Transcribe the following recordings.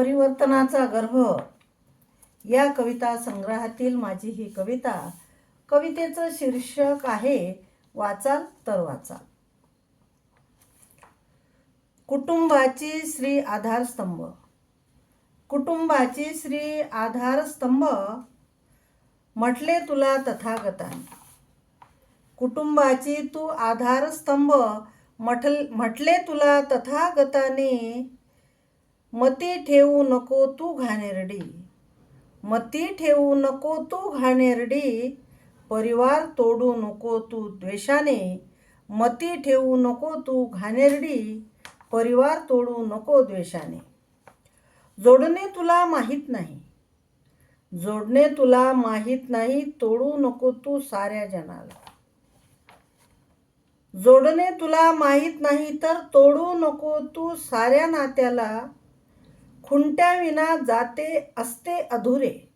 परिवर्तनाचा गर्भ. या कविता संग्रहातील माझी ही कविता कवितेचं शीर्षक आहे वाचाल तर वाचाल कुटुंबाची श्री आधारस्तंभ कुटुंबाची श्री आधारस्तंभ म्हटले तुला तथागताने. कुटुंबाची तू आधारस्तंभ म्हटल म्हटले तुला तथागताने मती ठेवू नको तू घाणेरडी. मती ठेवू नको तू घाणेरडी. परिवार तोडू नको तू द्वेषाने. मती ठेवू नको तू घाणेरडी. परिवार तोडू नको द्वेषाने. जोडणे तुला माहीत नाही. जोडणे तुला माहीत नाही तोडू नको तू साऱ्या जनाला. जोडणे तुला माहीत नाही तर तोडू नको तू साऱ्या नात्याला. खुंट्याविना जाते असते अधुरे.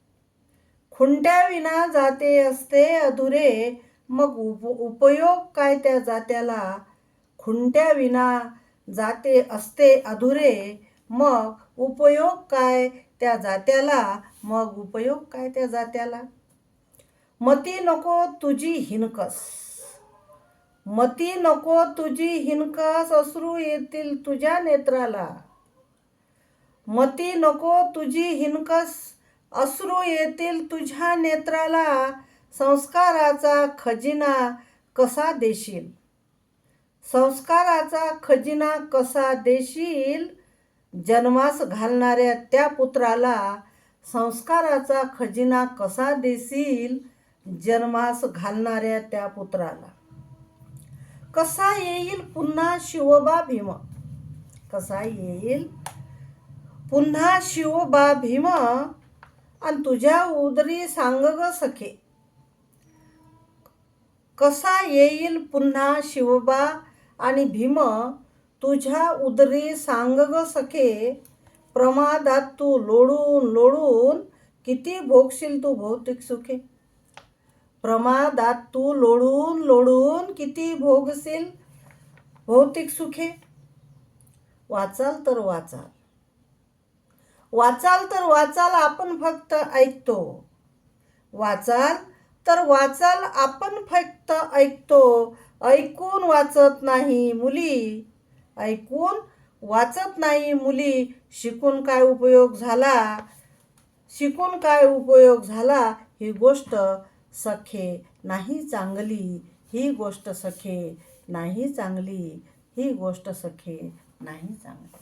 खुंट्याविना जाते असते अधुरे मग उप उपयोग काय त्या जात्याला? खुंट्याविना जाते असते अधुरे मग उपयोग काय त्या जात्याला? मग उपयोग काय त्या जात्याला? मती नको तुझी हिनकस. मती नको तुझी हिनकस असरू येतील तुझ्या नेत्राला. मती नको तुझी हिनकस अश्रू येतील तुझ्या नेत्राला संस्काराचा खजिना कसा देशील? संस्काराचा खजिना कसा देशील? जन्मास घालणाऱ्या त्या पुत्राला संस्काराचा खजिना कसा देशील? जन्मास घालणाऱ्या त्या पुत्राला. कसा येईल पुन्हा शिवबा भीम? कसा येईल पुन्हा शिवबा भीम आणि तुझ्या उदरी सांग ग सखे. कसा येईल पुन्हा शिवबा आणि भीम तुझ्या उदरी सांग ग सखे? प्रमादात तू लोळून लोळून किती भोगशील तू भौतिक सुखे? प्रमादात तू लोळून लोळून किती भोगशील भौतिक सुखे? वाचाल तर वाचाल. वाचाल तर वाचाल आपण फक्त ऐकतो. वाचाल तर वाचाल आपण फक्त ऐकतो. ऐकून वाचत नाही मुली. ऐकून वाचत नाही मुली. शिकून काय उपयोग झाला? शिकून काय उपयोग झाला? ही गोष्ट सखे नाही चांगली. ही गोष्ट सखे नाही चांगली. ही गोष्ट सखे नाही चांगली.